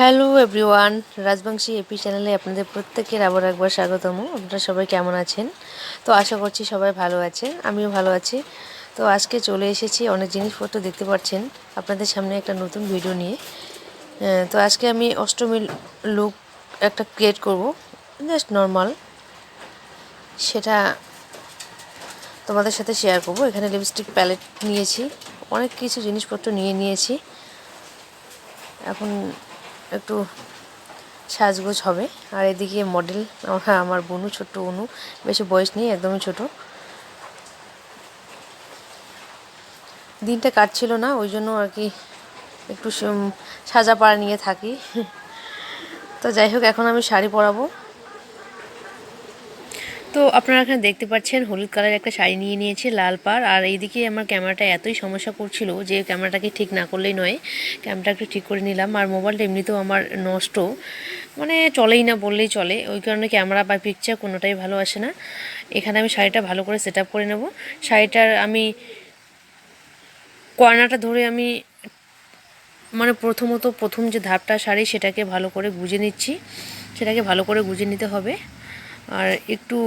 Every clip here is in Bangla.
হ্যালো এভরিওয়ান, রাজবংশী এপি চ্যানেলে আপনাদের প্রত্যেকের আবার একবার স্বাগতম। আপনারা সবাই কেমন আছেন? তো আশা করছি সবাই ভালো আছেন, আমিও ভালো আছি। তো আজকে চলে এসেছি অনেক জিনিসপত্র দেখতে পাচ্ছেন আপনাদের সামনে একটা নতুন ভিডিও নিয়ে। তো আজকে আমি অষ্টমী লুক একটা ক্রিয়েট করব জাস্ট নর্মাল সেটা তোমাদের সাথে শেয়ার করব। এখানে লিপস্টিক প্যালেট নিয়েছি, অনেক কিছু জিনিসপত্র নিয়ে নিয়েছি। এখন একটু সাজগোজ হবে। আর এদিকে মডেল আমার আমার বনু, ছোট্ট অনু বেশি বয়স নেই, একদমই ছোট। দিনটা কাটছিল না, ওই জন্য আর কি একটু সাজা পাড়া নিয়ে থাকি। তো যাই হোক, এখন আমি শাড়ি পরাবো। তো আপনারা এখানে দেখতে পাচ্ছেন, হলুদ কালারের একটা শাড়ি নিয়ে নিয়েছি লাল পাড়। আর এইদিকে আমার ক্যামেরাটা এতই সমস্যা করছিল যে ক্যামেরাটাকে ঠিক না করলেই নয়। ক্যামেরাটা একটু ঠিক করে নিলাম। আর মোবাইলটা এমনিতেও আমার নষ্ট। মানে চলেই না বললেই চলে। ওই কারণে ক্যামেরা বা পিকচার কোনোটাই ভালো আসে না। এখানে আমি শাড়িটা ভালো করে সেট করে নেব। শাড়িটার আমি কয়নাটা ধরে আমি মানে প্রথমত প্রথম যে ধাপটা শাড়ি, সেটাকে ভালো করে গুজে নিচ্ছি। সেটাকে ভালো করে গুজে নিতে হবে। আর একটু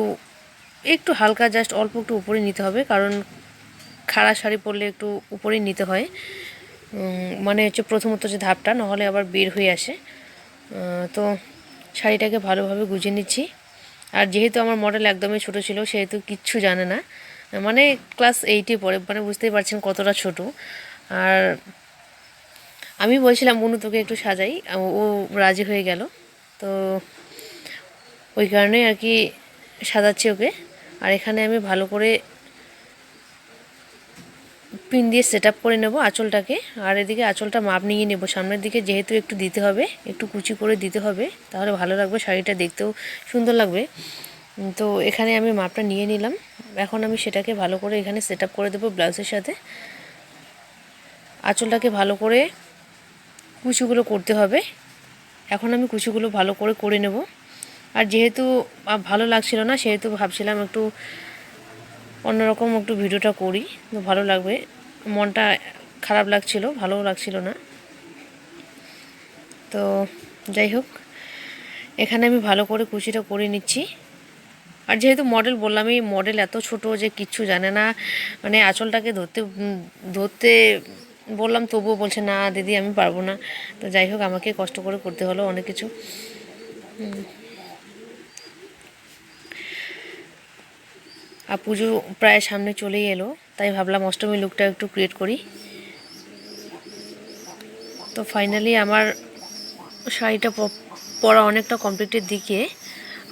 একটু হালকা জাস্ট অল্প একটু উপরে নিতে হবে, কারণ খাড়া শাড়ি পরলে একটু উপরেই নিতে হয়। মানে হচ্ছে প্রথমত যে ধাপটা, নাহলে আবার বের হয়ে আসে। তো শাড়িটাকে ভালোভাবে গুজে নিচ্ছি। আর যেহেতু আমার মডেল একদমই ছোট ছিল, সেহেতু কিচ্ছু জানে না। মানে ক্লাস এইটে পড়ে মানে বুঝতেই পারছেন কতটা ছোট। আর আমি বলছিলাম বনু তোকে একটু সাজাই, ও- রাজি হয়ে গেল। তো ওই কারণেই আর কি সাজাচ্ছি ওকে। আর এখানে আমি ভালো করে পিন দিয়ে সেট করে নেব আঁচলটাকে। আর এদিকে আঁচলটা মাপ নিয়ে নেব। সামনের দিকে যেহেতু একটু দিতে হবে, একটু কুচি করে দিতে হবে, তাহলে ভালো লাগবে শাড়িটা দেখতেও সুন্দর লাগবে। তো এখানে আমি মাপটা নিয়ে নিলাম। এখন আমি সেটাকে ভালো করে এখানে সেট করে দেবো ব্লাউজের সাথে। আঁচলটাকে ভালো করে কুচিগুলো করতে হবে। এখন আমি কুচিগুলো ভালো করে করে নেব। আর যেহেতু ভালো লাগছিল না, সেহেতু ভাবছিলাম একটু অন্যরকম একটু ভিডিওটা করি। ভালো লাগবে। মনটা খারাপ লাগছিল, ভালোও লাগছিল না। তো যাই হোক, এখানে আমি ভালো করে কুচিটা করে নিচ্ছি। আর যেহেতু মডেল বললাম এই মডেল এত ছোট যে কিচ্ছু জানে না। মানে আঁচলটাকে ধরতে ধরতে বললাম, তবুও বলছে, না, দিদি, আমি পারব না। তো যাই হোক, আমাকে কষ্ট করে করতে হলো অনেক কিছু। আর পুজো প্রায় সামনে চলেই এলো, তাই ভাবলাম অষ্টমী লুকটা একটু ক্রিয়েট করি। তো ফাইনালি আমার শাড়িটা পরা অনেকটা কমপ্লিটের দিকে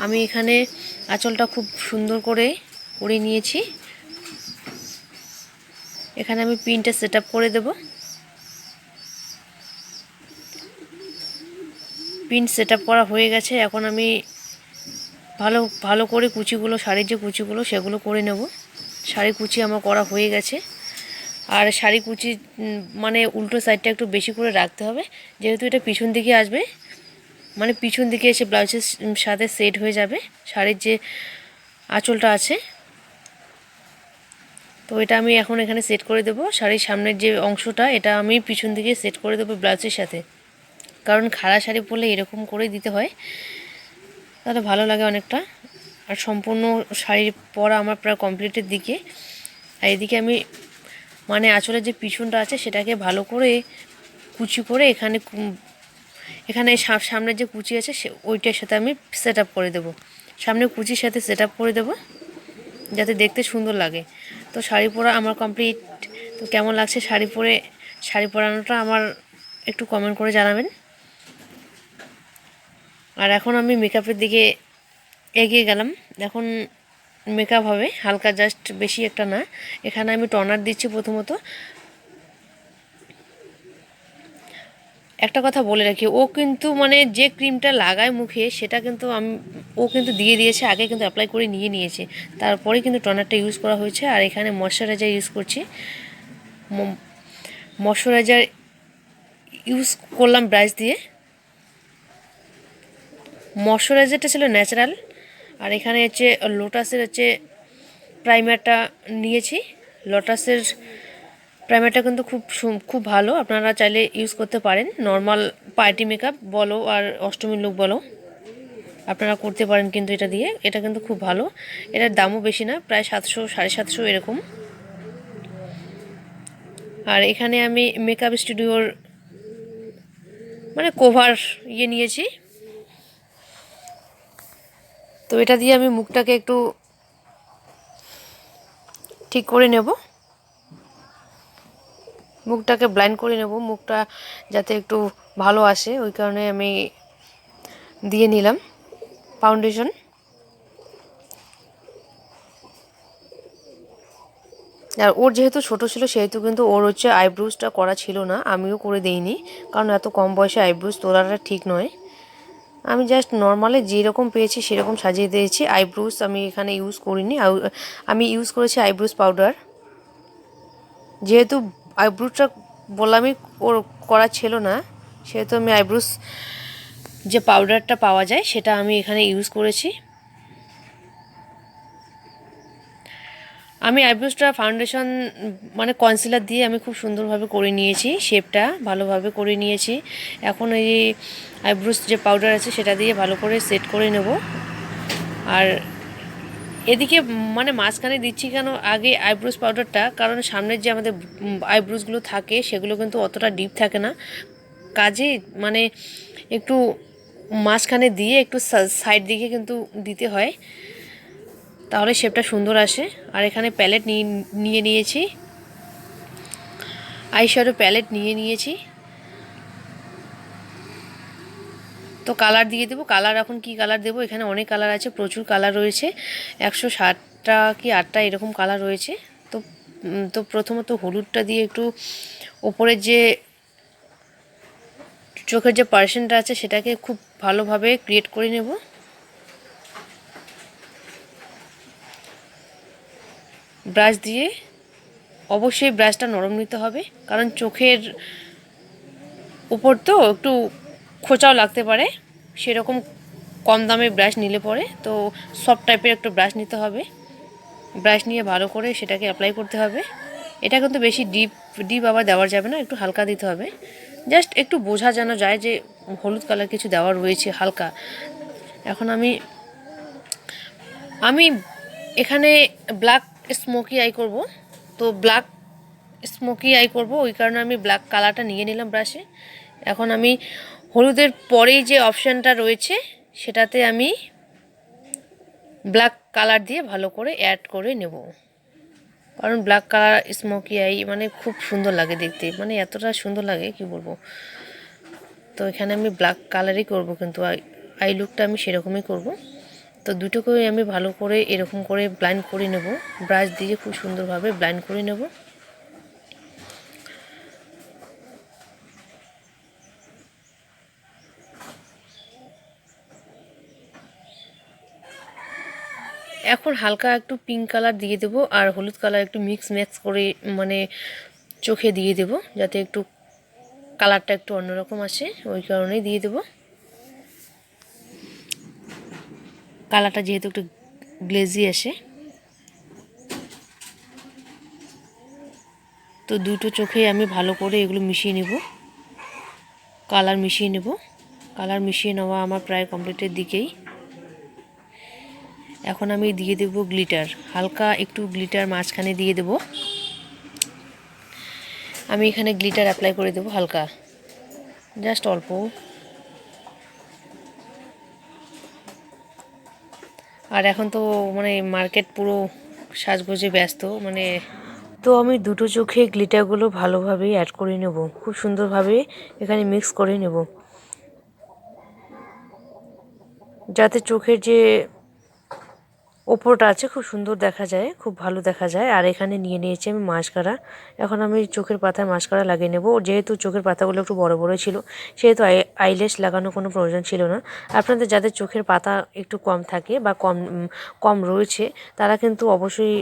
আমি এখানে আঁচলটা খুব সুন্দর করে করে নিয়েছি। এখানে আমি পিনটা সেট করে দেব। পিন সেট করা হয়ে গেছে, এখন আমি ভালো ভালো করে কুচিগুলো, শাড়ির যে কুচিগুলো, সেগুলো করে নেব। শাড়ি কুচি আমার করা হয়ে গেছে। আর শাড়ি কুচি মানে উল্টো সাইডটা একটু বেশি করে রাখতে হবে। যেহেতু এটা পিছন দিকে আসবে মানে পিছন দিকে এসে ব্লাউজের সাথে সেট হয়ে যাবে শাড়ির যে আঁচলটা আছে। তো এটা আমি এখন এখানে সেট করে দেবো। শাড়ির সামনের যে অংশটা, এটা আমি পিছন দিকে সেট করে দেবো ব্লাউজের সাথে। কারণ খাড়া শাড়ি পরলে এরকম করেই দিতে হয়। তাহলে ভালো লাগে অনেকটা। আর সম্পূর্ণ শাড়ির পরা আমার প্রায় কমপ্লিটের দিকে। আর এদিকে আমি মানে আঁচলের যে পিছনটা আছে, সেটাকে ভালো করে কুচি করে এখানে এখানে সা- সামনের যে কুচি আছে, সে ওইটার সাথে আমি সেট করে দেবো। সামনে কুচির সাথে সেট করে দেবো, যাতে দেখতে সুন্দর লাগে। তো শাড়ি পরা আমার কমপ্লিট তো কেমন লাগছে শাড়ি পরে শাড়ি পরানোটা আমার একটু কমেন্ট করে জানাবেন। আর এখন আমি মেকআপের দিকে এগিয়ে গেলাম। এখন মেকআপ হবে, হালকা জাস্ট বেশি একটা না। এখানে আমি টনার দিচ্ছি প্রথমত। একটা কথা বলে রাখি, ও কিন্তু মানে যে ক্রিমটা লাগায় মুখে, সেটা কিন্তু আমি, ও কিন্তু দিয়ে দিয়েছে, আগে কিন্তু অ্যাপ্লাই করে নিয়ে নিয়েছে। তারপরে কিন্তু টনারটা ইউজ করা হয়েছে। আর এখানে ময়শ্চারাইজার ইউজ করছি। ময়শ্চারাইজার ইউজ করলাম ব্রাশ দিয়ে। ময়শ্চারাইজারটা ছিল ন্যাচারাল আর এখানে হচ্ছে লোটাসের হচ্ছে প্রাইমারটা নিয়েছি। লোটাসের প্রাইমারটা কিন্তু খুব খুব ভালো, আপনারা চাইলে ইউজ করতে পারেন। নর্মাল পার্টি মেকআপ বলো আর অষ্টমীর লুক বলো, আপনারা করতে পারেন কিন্তু এটা দিয়ে। এটা কিন্তু খুব ভালো। এটার দামও বেশি না, প্রায় সাতশো, সাড়ে সাতশো এরকম। আর এখানে আমি মেকআপ স্টুডিওর মানে কোভার ইয়ে নিয়েছি। তো এটা দিয়ে আমি মুখটাকে একটু ঠিক করে নেব। মুখটাকে ব্লাইন্ড করে নেব। মুখটা যাতে একটু ভালো আসে, ওই কারণে আমি দিয়ে নিলাম ফাউন্ডেশন। আর ওর যেহেতু ছোট ছিল, সেহেতু কিন্তু ওর হচ্ছে আইব্রোজটা করা ছিল না, আমিও করে দেইনি, কারণ এত কম বয়সে আইব্রোজ তোলাটা ঠিক নয়। আমি জাস্ট নর্মালে যেরকম পেয়েছি সেরকম সাজিয়ে দিয়েছি। আইব্রোস আমি এখানে ইউজ করিনি। আমি ইউজ করেছি আইব্রোস পাউডার যেহেতু আইব্রোসটা বললামই করা ছিল না, সেহেতু আমি আইব্রোস যে পাউডারটা পাওয়া যায় সেটা আমি এখানে ইউজ করেছি। আমি আইব্রোজটা ফাউন্ডেশন মানে কনসিলার দিয়ে আমি খুব সুন্দরভাবে করে নিয়েছি শেপটা ভালোভাবে করে নিয়েছি। এখন এই আইব্রোজ যে পাউডার আছে সেটা দিয়ে ভালো করে সেট করে নেব। আর এদিকে মানে মাঝখানে দিচ্ছি কেন, আগে আইব্রোজ পাউডারটা কারণ সামনের যে আমাদের আইব্রোজগুলো থাকে সেগুলো কিন্তু অতটা ডিপ থাকে না। কাজে মানে একটু মাঝখানে দিয়ে একটু সাইড দিকে কিন্তু দিতে হয়। তাহলে শেপটা সুন্দর আসে। আর এখানে প্যালেট নিয়ে নিয়ে নিয়েছি। আইশ্যাডো প্যালেট নিয়ে নিয়েছি। তো কালার দিয়ে দেবো। কালার এখন কি কালার দেবো? এখানে অনেক কালার আছে, প্রচুর কালার রয়েছে। একশো ষাটটা কি আটটা এরকম কালার রয়েছে। তো তো প্রথমত হলুদটা দিয়ে একটু ওপরের যে চোখের যে পার্সেন্টটা আছে, সেটাকে খুব ভালোভাবে ক্রিয়েট করে নেব। ব্রাশ দিয়ে অবশ্যই ব্রাশটা নরম নিতে হবে। কারণ চোখের উপর তো একটু খোঁচাও লাগতে পারে। সেরকম কম দামে ব্রাশ নিলে পরে তো সফট টাইপের একটু ব্রাশ নিতে হবে। ব্রাশ নিয়ে ভালো করে সেটাকে অ্যাপ্লাই করতে হবে। এটা কিন্তু বেশি ডিপ ডিপ আবার দেওয়া যাবে না, একটু হালকা দিতে হবে। জাস্ট একটু বোঝা যেন যায় যে হলুদ কালার কিছু দেওয়া রয়েছে হালকা। এখন আমি আমি এখানে ব্ল্যাক স্মোকি আই করব। তো ব্ল্যাক স্মোকি আই করব, ওই কারণে আমি ব্ল্যাক কালারটা নিয়ে নিলাম ব্রাশে এখন আমি হলুদের পরেই যে অপশানটা রয়েছে, সেটাতে আমি ব্ল্যাক কালার দিয়ে ভালো করে অ্যাড করে নেব। কারণ ব্ল্যাক কালার স্মোকি আই মানে খুব সুন্দর লাগে দেখতে। মানে এতটা সুন্দর লাগে, কি বলব? তো এখানে আমি ব্ল্যাক কালারই করব, কিন্তু আই লুকটা আমি সেরকমই করব। তো দুটোকেই আমি ভালো করে এরকম করে ব্লাইন্ড করে নেব। ব্রাশ দিয়ে খুব সুন্দরভাবে ব্লাইন্ড করে নেব। এখন হালকা একটু পিঙ্ক কালার দিয়ে দেবো আর হলুদ কালার একটু মিক্স ম্যাক্স করে মানে চোখে দিয়ে দেবো, যাতে একটু কালারটা একটু অন্যরকম আসে, ওই কারণেই দিয়ে দেবো। কালারটা যেহেতু একটু গ্লেজি আসে। তো দুটো চোখে আমি ভালো করে এগুলো মিশিয়ে নেব। কালার মিশিয়ে নেব। কালার মিশিয়ে নেওয়া আমার প্রায় কমপ্লিটের দিকেই। এখন আমি দিয়ে দেব গ্লিটার। হালকা একটু গ্লিটার মাঝখানে দিয়ে দেব। আমি এখানে গ্লিটার অ্যাপ্লাই করে দেব হালকা। জাস্ট অল্প। আর এখন তো মানে মার্কেট পুরো সাজগোজে ব্যস্ত মানে তো আমি দুটো চোখে গ্লিটারগুলো ভালোভাবে অ্যাড করে নেব। খুব সুন্দরভাবে এখানে মিক্স করে নেব। যাতে চোখের যে ওপরটা আছে, খুব সুন্দর দেখা যায়, খুব ভালো দেখা যায়। আর এখানে নিয়ে নিয়েছি আমি মাস্কারা এখন আমি চোখের পাতায় মাস্কারা লাগিয়ে নেব। যেহেতু চোখের পাতাগুলো একটু বড় বড় ছিল, সেহেতু আই আইলেস লাগানো কোনো প্রয়োজন ছিল না। আপনাদের যাদের চোখের পাতা একটু কম থাকে বা কম কম রয়েছে, তারা কিন্তু অবশ্যই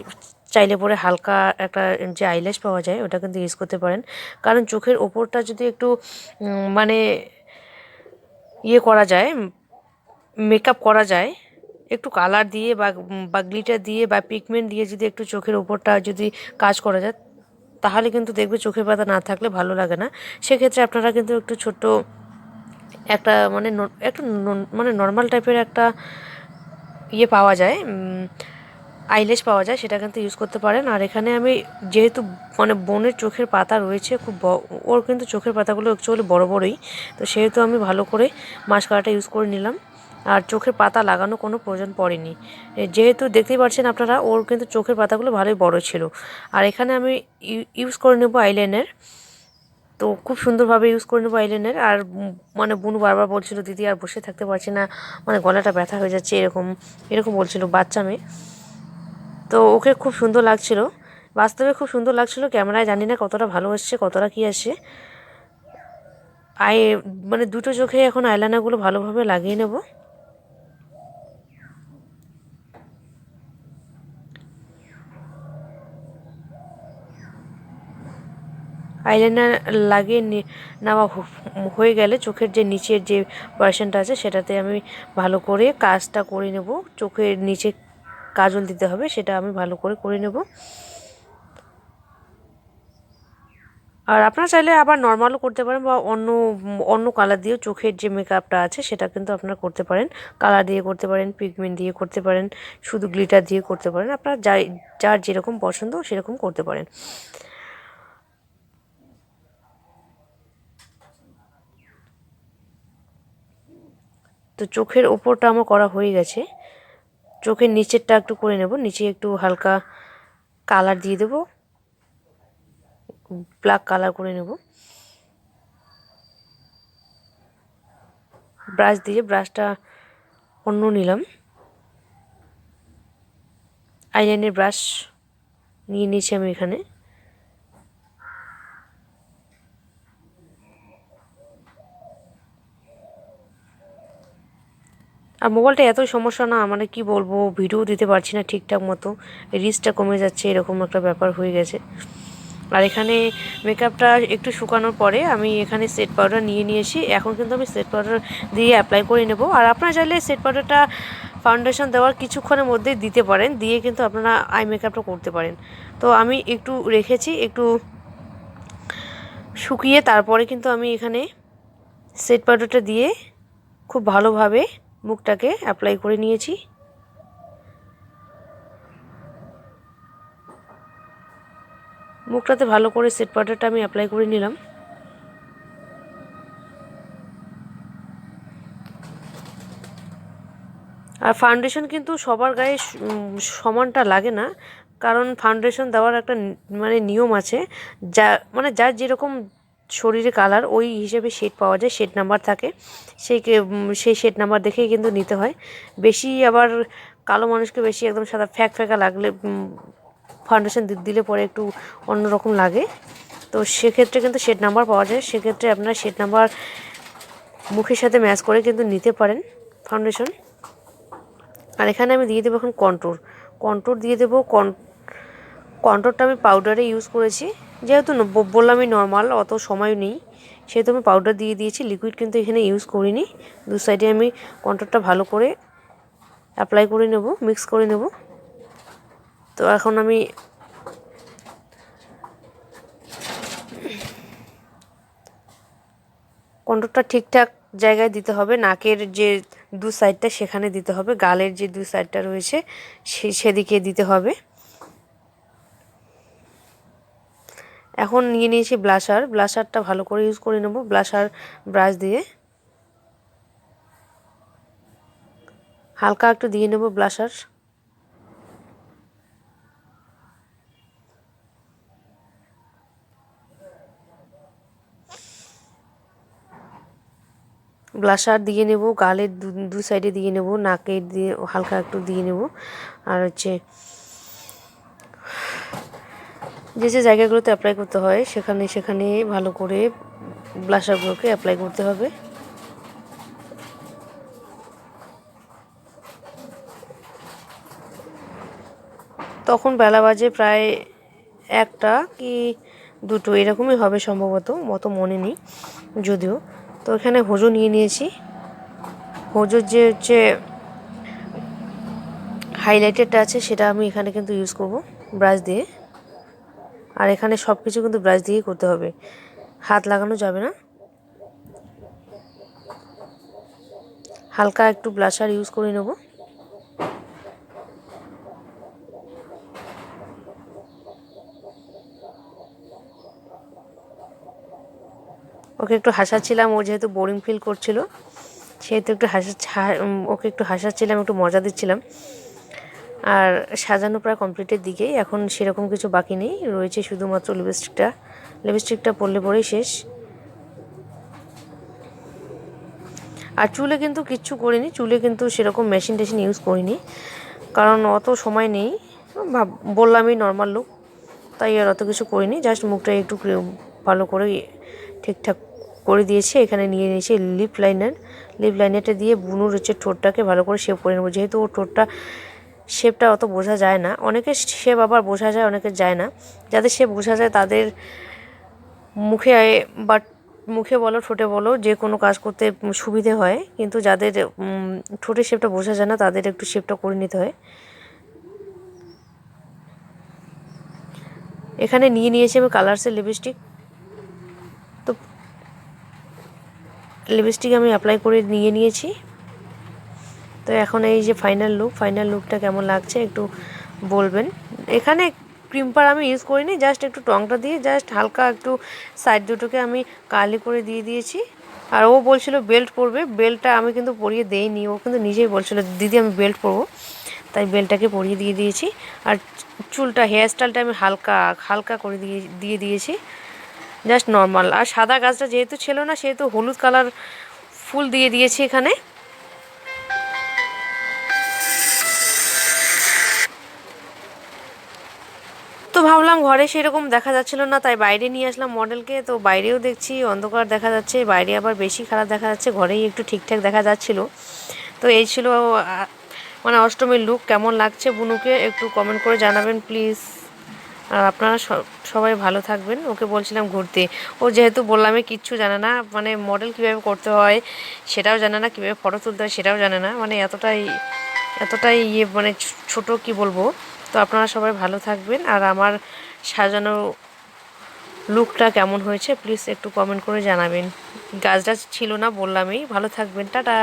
চাইলে পরে হালকা একটা যে আইল্যাশ পাওয়া যায়, ওটা কিন্তু ইউজ করতে পারেন। কারণ চোখের ওপরটা যদি একটু মানে ইয়ে করা যায় মেকআপ করা যায় একটু কালার দিয়ে বা বা গ্লিটার দিয়ে বা পিগমেন্ট দিয়ে যদি একটু চোখের ওপরটা যদি কাজ করা যায়, তাহলে কিন্তু দেখবে চোখের পাতা না থাকলে ভালো লাগে না। সেক্ষেত্রে আপনারা কিন্তু একটু ছোট্ট একটা মানে একটা মানে নর্মাল টাইপের একটা ইয়ে পাওয়া যায় আইলেস পাওয়া যায়, সেটা কিন্তু ইউজ করতে পারেন। আর এখানে আমি যেহেতু মানে বোনের চোখের পাতা রয়েছে, খুব ওর কিন্তু চোখের পাতাগুলো অ্যাকচুয়ালি বড় বড়ই, তো সেহেতু আমি ভালো করে মাস্কারাটা ইউজ করে নিলাম। আর চোখের পাতা লাগানো কোনো প্রয়োজন পড়েনি। যেহেতু দেখতেই পাচ্ছেন আপনারা, ওর কিন্তু চোখের পাতাগুলো ভালোই বড় ছিল। আর এখানে আমি ইউ- ইউজ করে নেব আইলাইনার তো খুব সুন্দরভাবে ইউজ করে নেব আইলাইনার আর মানে বুনু বারবার বলছিল, দিদি, আর বসে থাকতে পারছি না। মানে গলাটা ব্যথা হয়ে যাচ্ছে, এরকম এরকম বলছিল বাচ্চা মেয়ে। তো ওকে খুব সুন্দর লাগছিল। বাস্তবে খুব সুন্দর লাগছিল। ক্যামেরায় জানি না কতটা ভালো আসছে কতটা কী আসছে আই মানে দুটো চোখে এখন আইলাইনারগুলো ভালোভাবে লাগিয়ে নেব। আইলাইনার লাগিয়ে নি- নেওয়া হয়ে গেলে চোখের যে নিচের যে পোর্শনটা আছে সেটাতে আমি ভালো করে কাজটা করে নেব। চোখের নিচে কাজল দিতে হবে, সেটা আমি ভালো করে করে নেব। আর আপনারা চাইলে আবার নর্মালও করতে পারেন বা অন্য অন্য কালার দিয়েও চোখের যে মেকআপটা আছে সেটা কিন্তু আপনারা করতে পারেন। কালার দিয়ে করতে পারেন পিগমেন্ট দিয়ে করতে পারেন, শুধু গ্লিটার দিয়ে করতে পারেন। আপনারা যাই, যার যেরকম পছন্দ সেরকম করতে পারেন। তো চোখের ওপরটা আমার করা হয়ে গেছে। চোখের নিচেরটা একটু করে নেব, নিচে একটু হালকা কালার দিয়ে দেব। ব্ল্যাক কালার করে নেব। ব্রাশ দিয়ে ব্রাশটা অন্য নিলাম। আইলাইনের ব্রাশ নিয়ে নিয়েছি আমি এখানে। আর মোবাইলটা এত সমস্যা না মানে কি বলব ভিডিও দিতে পারছি না ঠিকঠাক মতো। রিচটা কমে যাচ্ছে, এরকম একটা ব্যাপার হয়ে গেছে। আর এখানে মেকআপটা একটু শুকানোর পরে আমি এখানে সেট পাউডার নিয়ে নিয়েছি। এখন কিন্তু আমি সেট পাউডার দিয়ে অ্যাপ্লাই করে নেব। আর আপনারা চাইলে সেট পাউডারটা ফাউন্ডেশন দেওয়ার কিছুক্ষণের মধ্যে দিতে পারেন। দিয়ে কিন্তু আপনারা আই মেকআপটা করতে পারেন। তো আমি একটু রেখেছি, একটু শুকিয়ে তারপরে কিন্তু আমি এখানে সেট পাউডারটা দিয়ে খুব ভালোভাবে মুখটাকে অ্যাপ্লাই করে নিয়েছি। মুখটাতে ভালো করে সেট পাউডারটা আমি অ্যাপ্লাই করে নিলাম। আর ফাউন্ডেশন কিন্তু সবার গায়ে সমানটা লাগে না। কারণ ফাউন্ডেশন দেওয়ার একটা মানে নিয়ম আছে। যা মানে যার যেরকম শরীরে কালার ওই হিসেবে শেড পাওয়া যায় শেড নাম্বার থাকে। সেই সেই শেড নাম্বার দেখেই কিন্তু নিতে হয়। বেশি আবার কালো মানুষকে বেশি একদম সাদা ফ্যাক ফ্যাকা লাগলে ফাউন্ডেশন দিলে পরে একটু অন্যরকম লাগে। তো সেক্ষেত্রে কিন্তু শেড নাম্বার পাওয়া যায়। সেক্ষেত্রে আপনার শেড নাম্বার মুখের সাথে ম্যাচ করে কিন্তু নিতে পারেন ফাউন্ডেশন আর এখানে আমি দিয়ে দেবো এখন কন্ট্রোর কন্ট্রোর দিয়ে দেবো কন কন্ট্রোরটা আমি পাউডারে ইউজ করেছি। যেহেতু বললামই নর্মাল অত সময় নেই। সেহেতু আমি পাউডার দিয়ে দিয়েছি লিকুইড কিন্তু এখানে ইউজ করিনি। দু সাইডে আমি কন্ট্রোরটা ভালো করে অ্যাপ্লাই করে নেব মিক্স করে নেব। তো এখন আমি কন্ট্রোরটা ঠিকঠাক জায়গায় দিতে হবে। নাকের যে দু সাইডটা সেখানে দিতে হবে। গালের যে দু সাইডটা রয়েছে, সে সেদিকে দিতে হবে। এখন নিয়ে নিয়েছি ব্লাশার। ব্লাশারটা ভালো করে ইউজ করে নেব, ব্লাশার ব্রাশ দিয়ে। হালকা একটু দিয়ে নেব ব্লাশার। ব্লাশার দিয়ে নেব, গালের দু সাইডে দিয়ে নেব, নাকের দিয়ে হালকা একটু দিয়ে নেব। আর হচ্ছে যে যে জায়গাগুলোতে অ্যাপ্লাই করতে হয়, সেখানে সেখানে ভালো করে ব্লাশারগুলোকে অ্যাপ্লাই করতে হবে। তখন বেলা বাজে প্রায় একটা কি দুটো, এরকমই হবে সম্ভবত মতো মনে নেই যদিও। তো এখানে হোজো নিয়ে নিয়েছি। হোজোর যে হচ্ছে হাইলাইটারটা আছে, সেটা আমি এখানে কিন্তু ইউজ করব ব্রাশ দিয়ে। আর এখানে সব কিছু কিন্তু ব্রাশ দিয়েই করতে হবে। হাত লাগানো যাবে না। হালকা একটু ব্লাশার ইউজ করে নেব। ওকে একটু হাসাচ্ছিলাম, ও যেহেতু বোরিং ফিল করছিল, সেহেতু একটু হাসা ওকে একটু হাসাচ্ছিলাম, একটু মজা দিচ্ছিলাম। আর সাজানো প্রায় কমপ্লিটের দিকেই। এখন সেরকম কিছু বাকি নেই। রয়েছে শুধুমাত্র লিপস্টিকটা লিপস্টিকটা পরলে পরেই শেষ। আর চুলে কিন্তু কিচ্ছু করিনি। চুলে কিন্তু সেরকম মেশিন টেশিন ইউজ করিনি। কারণ অত সময় নেই। ভাব, বললামই নর্মাল লুক তাই আর অত কিছু করিনি। জাস্ট মুখটা একটু ভালো করে ঠিকঠাক করে দিয়েছে। এখানে নিয়ে নিয়েছে লিপ লাইনার লিপ লাইনারটা দিয়ে বুনুর হচ্ছে ঠোঁটটাকে ভালো করে শেপ করে নেব। যেহেতু ওর ঠোঁটটা শেপটা অত বোঝা যায় না। অনেকের শেপ আবার বোঝা যায়, অনেকের যায় না। যাদের শেপ বোঝা যায় তাদের মুখে বা মুখে বলো, ঠোঁটে বলো, যে কোনো কাজ করতে সুবিধে হয়। কিন্তু যাদের ঠোঁটের শেপটা বোঝা যায় না, তাদের একটু শেপটা করে নিতে হয়। এখানে নিয়ে নিয়েছি আমি কালার্সের লিপস্টিক তো লিপস্টিক আমি অ্যাপ্লাই করে নিয়ে নিয়েছি। তো এখন এই যে ফাইনাল লুক ফাইনাল লুকটা কেমন লাগছে একটু বলবেন। এখানে ক্রিম্পার আমি ইউজ করিনি জাস্ট একটু টংটা দিয়ে জাস্ট হালকা একটু সাইড দুটোকে আমি কালি করে দিয়ে দিয়েছি। আর ও বলছিল বেল্ট পরবে বেল্টটা আমি কিন্তু পরিয়ে দেইনি, ও কিন্তু নিজেই বলছিল, দিদি, আমি বেল্ট পরবো। তাই বেল্টটাকে পরিয়ে দিয়ে দিয়েছি। আর চুলটা হেয়ার স্টাইলটা আমি হালকা হালকা করে দিয়ে দিয়ে দিয়েছি জাস্ট নর্মাল আর সাদা গাছটা যেহেতু ছিল না, সেহেতু হলুদ কালার ফুল দিয়ে দিয়েছি এখানে। ভাবলাম ঘরে সেরকম দেখা যাচ্ছিল না, তাই বাইরে নিয়ে আসলাম মডেলকে তো বাইরেও দেখছি অন্ধকার দেখা যাচ্ছে, বাইরে আবার বেশি খারাপ দেখা যাচ্ছে, ঘরেই একটু ঠিকঠাক দেখা যাচ্ছিল। তো এই ছিল মানে অষ্টমীর লুক কেমন লাগছে বুনুকে একটু কমেন্ট করে জানাবেন প্লিজ আর আপনারা সবাই ভালো থাকবেন, ওকে বলছিলাম ঘুরতে। ও যেহেতু বললামই কিচ্ছু জানে না মানে মডেল কীভাবে করতে হয় সেটাও জানে না, কীভাবে ফটো তুলতে হয় সেটাও জানে না মানে এতটাই এতটাই ইয়ে মানে ছোট কি বলব? তো আপনারা সবাই ভালো থাকবেন। আর আমার সাজানো লুকটা কেমন হয়েছে প্লিজ একটু কমেন্ট করে জানাবেন। গাছটা ছিল না, বললামই। ভালো থাকবেন, টাটা!